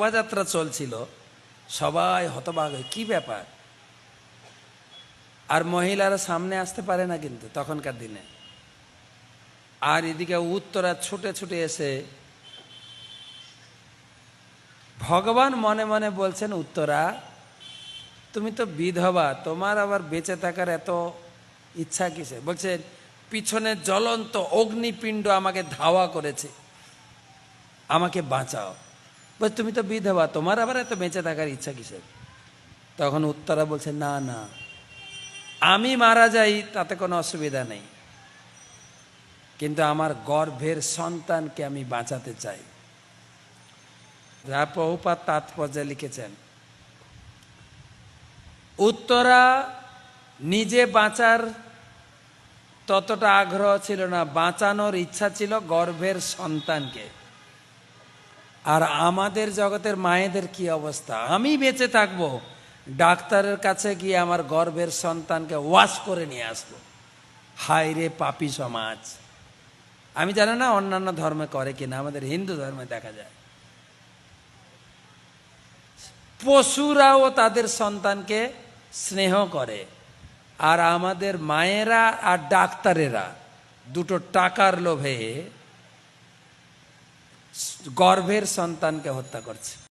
শোভাযাত্রা চলছিল, সবাই হতবাক হয়ে, কি ব্যাপার? আর মহিলারা সামনে আসতে পারে না কিন্তু তখনকার দিনে। আর এদিকে উত্তরা ছুটে ছুটে এসে ভগবান মনে মনে বলছেন, উত্তরা, তুমি তো বিধবা, তোমার আবার বেঁচে থাকার এত ইচ্ছা কিসে বলছে পিছনে জ্বলন্ত অগ্নিপিণ্ড আমাকে ধাওয়া করেছে, আমাকে বাঁচাও। বলছে তুমি তো বিধবা, তোমার আবার এত বেঁচে থাকার ইচ্ছা কিসের? তখন উত্তরা বলছে, না না, আমি মারা যাই, তাতে কোনো অসুবিধা নেই। কিন্তু আমার গর্ভের সন্তানকে আমি বাঁচাতে চাই। যা প্রভুপাত তাৎপর্যে লিখেছেন, উত্তরা নিজে বাঁচার ততটা আগ্রহ ছিল না, বাঁচানোর ইচ্ছা ছিল গর্ভের সন্তানকে। আর আমাদের জগতের মায়েদের কি অবস্থা? আমি বেঁচে থাকব। ডাক্তারের কাছে গিয়ে আমার গর্ভের সন্তানকে ওয়াশ করে নিয়ে আসব। হায় রে পাপি সমাজ। আমি জানি না অন্যান্য ধর্মে করে কিনা, আমাদের হিন্দু ধর্মে দেখা যায়। পশুরাও তাদের সন্তানকে স্নেহ করে। আর আমাদের মায়েরা আর ডাক্তারেরা দুটো টাকার লোভে গর্ভের সন্তানকে হত্যা করছে।